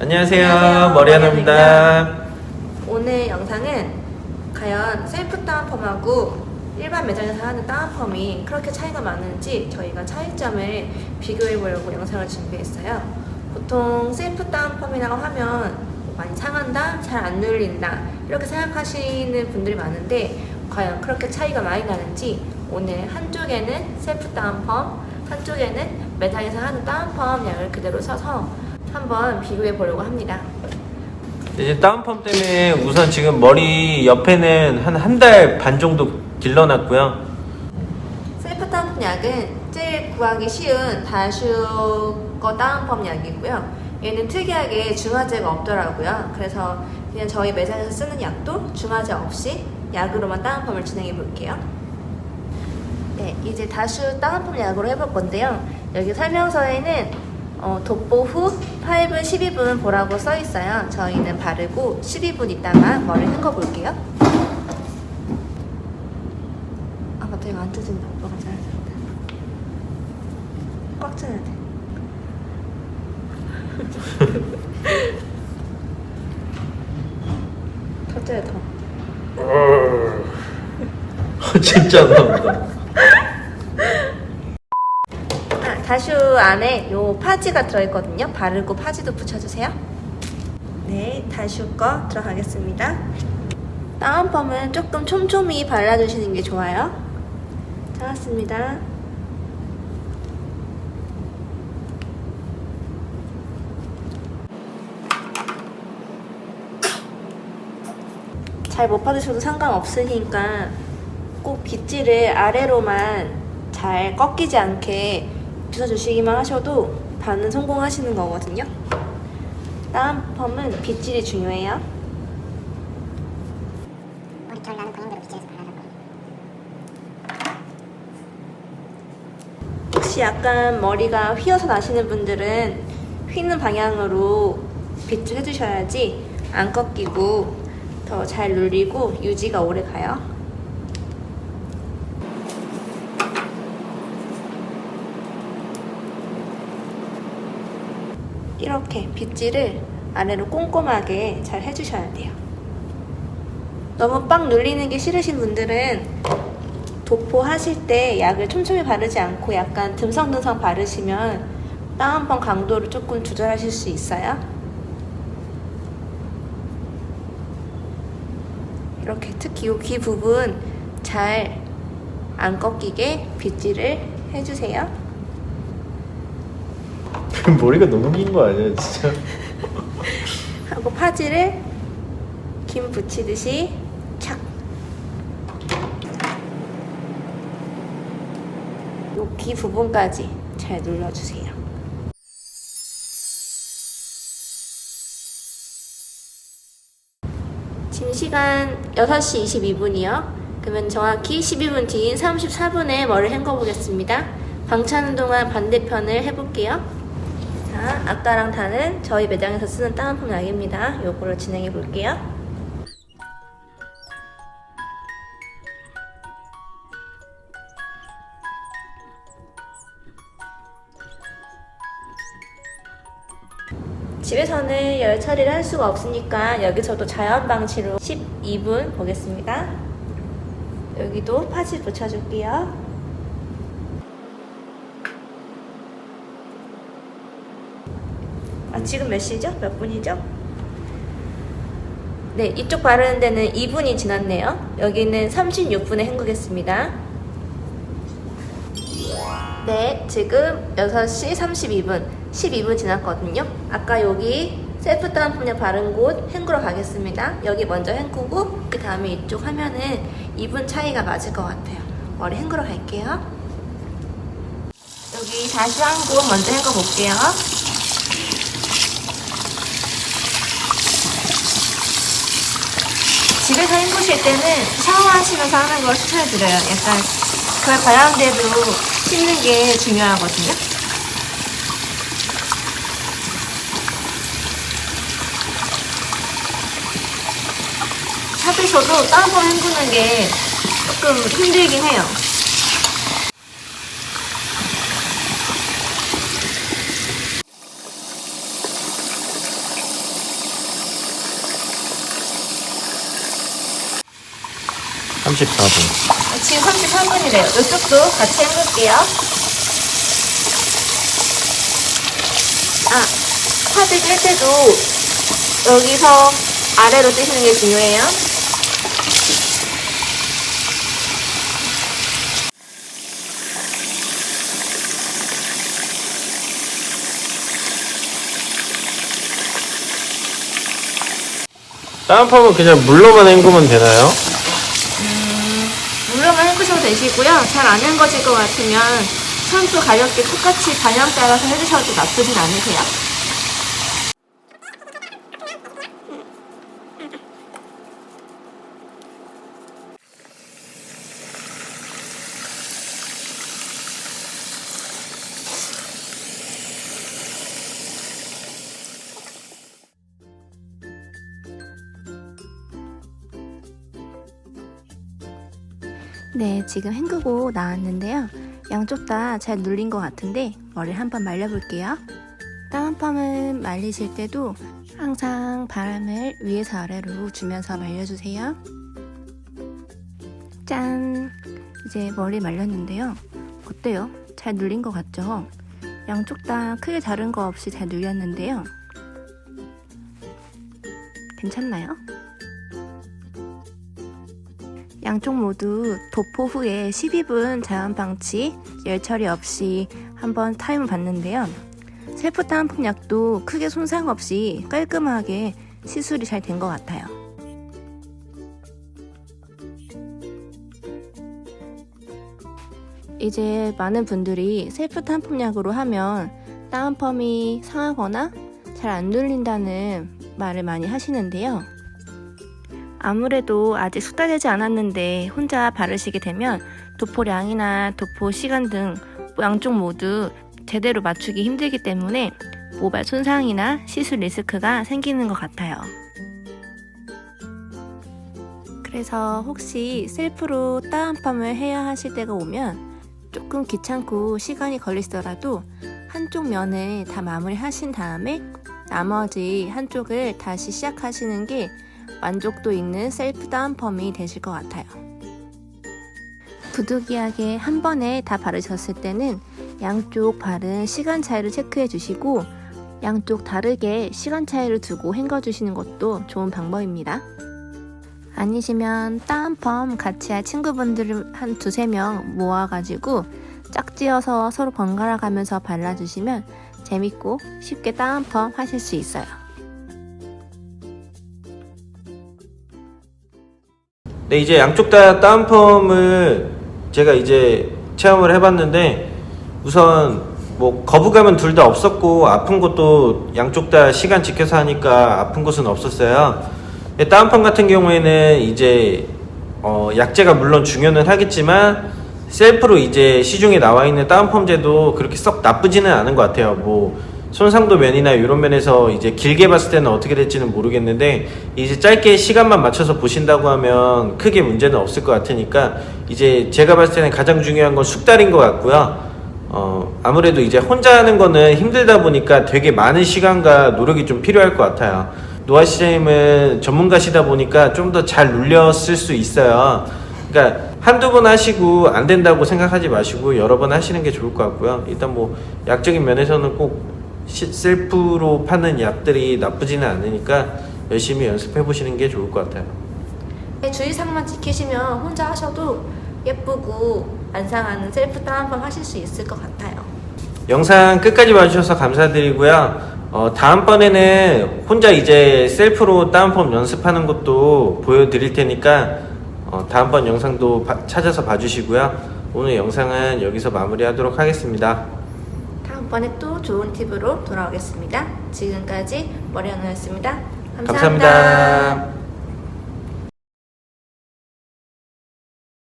안녕하세요. 안녕하세요. 머리하나 입니다. 오늘 영상은 과연 셀프 다운펌하고 일반 매장에서 하는 다운펌이 그렇게 차이가 많은지 저희가 차이점을 비교해 보려고 영상을 준비했어요. 보통 셀프 다운펌이라고 하면 많이 상한다, 잘 안 눌린다 이렇게 생각하시는 분들이 많은데 과연 그렇게 차이가 많이 나는지 오늘 한쪽에는 셀프 다운펌, 한쪽에는 매장에서 하는 다운펌 양을 그대로 써서 한번 비교해 보려고 합니다. 이제 다운펌 때문에 우선 지금 머리 옆에는 한 한 달 반 정도 길러놨고요. 셀프 다운펌 약은 제일 구하기 쉬운 다슈거 다운펌 약이고요. 얘는 특이하게 중화제가 없더라고요. 그래서 그냥 저희 매장에서 쓰는 약도 중화제 없이 약으로만 다운펌을 진행해 볼게요. 네, 이제 다슈 다운펌 약으로 해볼 건데요. 여기 설명서에는 어, 돋보 후 8분, 12분 보라고 써 있어요. 저희는 바르고 12분 있다가 머리 헹궈 볼게요. 아 갑자기 안 뜯어진다 오빠가 잘해준다 꽉 쳐야 돼 더 쪄야 더 진짜 나온다. 아, 다슈 안에 요 파지가 들어있거든요. 바르고 파지도 붙여주세요. 네 다슈 거 들어가겠습니다. 다운펌은 조금 촘촘히 발라주시는 게 좋아요. 잘랐습니다. 잘 못 받으셔도 상관없으니까 꼭 빗질을 아래로만 잘 꺾이지 않게 빗어주시기만 하셔도 반은 성공하시는 거거든요. 다음 펌은 빗질이 중요해요. 머리털 나는 본인대로 빗질해서 발라줄 거예요. 혹시 약간 머리가 휘어서 나시는 분들은 휘는 방향으로 빗질 해주셔야지 안 꺾이고 더 잘 눌리고 유지가 오래 가요. 이렇게 빗질을 아래로 꼼꼼하게 잘 해주셔야 돼요. 너무 빡 눌리는 게 싫으신 분들은 도포 하실 때 약을 촘촘히 바르지 않고 약간 듬성듬성 바르시면 다운펌 강도를 조금 조절하실 수 있어요. 이렇게 특히 이 귀 부분 잘 안 꺾이게 빗질을 해주세요. 머리가 너무 긴 거 아니야, 진짜? 하고 파지를 김 붙이듯이 착. 여기 부분까지 잘 눌러주세요. 지금 시간 6시 22분이요. 그러면 정확히 12분 뒤인 34분에 머리를 헹궈 보겠습니다. 방치하는 동안 반대편을 해볼게요. 자, 아까랑 다른 저희 매장에서 쓰는 다운펌 약입니다. 요거를 진행해 볼게요. 집에서는 열 처리를 할 수가 없으니까 여기서도 자연 방치로 12분 보겠습니다. 여기도 파지 붙여줄게요. 지금 몇 시죠? 몇 분이죠? 네, 이쪽 바르는 데는 2분이 지났네요. 여기는 36분에 헹구겠습니다. 네, 지금 6시 32분, 12분 지났거든요. 아까 여기 셀프 다운펌 바른 곳 헹구러 가겠습니다. 여기 먼저 헹구고 그 다음에 이쪽 하면은 2분 차이가 맞을 것 같아요. 머리 헹구러 갈게요. 여기 다시 한 곳 먼저 헹궈 볼게요. 집에서 헹구실 때는 샤워하시면서 하는 걸 추천해드려요. 약간 그 과양대도 씻는 게 중요하거든요. 샵에서도 따로 헹구는 게 조금 힘들긴 해요. 34분. 지금 33분이래요. 이쪽도 같이 헹굴게요. 아, 카드 낄 때도 여기서 아래로 떼시는 게 중요해요. 다운펌은 그냥 물로만 헹구면 되나요? 되시고요. 잘 안 헹궈질 것 같으면 샴푸 가볍게 똑같이 방향 따라서 해주셔도 나쁘진 않으세요. 네, 지금 헹구고 나왔는데요. 양쪽 다 잘 눌린 것 같은데 머리를 한번 말려볼게요. 다운펌은 말리실 때도 항상 바람을 위에서 아래로 주면서 말려주세요. 짠! 이제 머리 말렸는데요. 어때요? 잘 눌린 것 같죠? 양쪽 다 크게 다른 거 없이 잘 눌렸는데요. 괜찮나요? 양쪽 모두 도포 후에 12분 자연 방치, 열 처리 없이 한번 타임을 봤는데요. 셀프 다운펌 약도 크게 손상 없이 깔끔하게 시술이 잘 된 것 같아요. 이제 많은 분들이 셀프 다운펌 약으로 하면 다운펌이 상하거나 잘 안 눌린다는 말을 많이 하시는데요. 아무래도 아직 숙달되지 않았는데 혼자 바르시게 되면 도포량이나 도포 시간 등 양쪽 모두 제대로 맞추기 힘들기 때문에 모발 손상이나 시술 리스크가 생기는 것 같아요. 그래서 혹시 셀프로 다운펌을 해야 하실 때가 오면 조금 귀찮고 시간이 걸리시더라도 한쪽 면을 다 마무리 하신 다음에 나머지 한쪽을 다시 시작하시는 게 만족도 있는 셀프 다운펌이 되실 것 같아요. 부득이하게 한 번에 다 바르셨을 때는 양쪽 바른 시간 차이를 체크해 주시고 양쪽 다르게 시간 차이를 두고 헹궈 주시는 것도 좋은 방법입니다. 아니시면 다운펌 같이 할 친구분들을 한 두세 명 모아가지고 짝지어서 서로 번갈아 가면서 발라주시면 재밌고 쉽게 다운펌 하실 수 있어요. 네, 이제 양쪽 다 다운펌을 제가 이제 체험을 해봤는데 우선 뭐 거부감은 둘 다 없었고 아픈 것도 양쪽 다 시간 지켜서 하니까 아픈 곳은 없었어요. 근데 다운펌 같은 경우에는 이제 어 약제가 물론 중요는 하겠지만 셀프로 이제 시중에 나와 있는 다운펌제도 그렇게 썩 나쁘지는 않은 것 같아요. 뭐 손상도 면이나 이런 면에서 이제 길게 봤을 때는 어떻게 될지는 모르겠는데 이제 짧게 시간만 맞춰서 보신다고 하면 크게 문제는 없을 것 같으니까 이제 제가 봤을 때는 가장 중요한 건 숙달인 것 같고요. 어 아무래도 이제 혼자 하는 거는 힘들다 보니까 되게 많은 시간과 노력이 좀 필요할 것 같아요. 노아 시장님은 전문가시다 보니까 좀 더 잘 눌렸을 수 있어요. 그러니까 한두 번 하시고 안 된다고 생각하지 마시고 여러 번 하시는 게 좋을 것 같고요. 일단 뭐 약적인 면에서는 꼭 시- 셀프로 파는 약들이 나쁘지는 않으니까 열심히 연습해 보시는 게 좋을 것 같아요. 주의사항만 지키시면 혼자 하셔도 예쁘고 안 상하는 셀프 다운펌 하실 수 있을 것 같아요. 영상 끝까지 봐주셔서 감사드리고요. 어, 다음번에는 혼자 이제 셀프로 다운펌 연습하는 것도 보여드릴 테니까 어, 다음번 영상도 바- 찾아서 봐주시고요. 오늘 영상은 여기서 마무리하도록 하겠습니다. 다음번에 또 좋은 팁으로 돌아오겠습니다. 지금까지 머리연우였습니다 감사합니다. 감사합니다.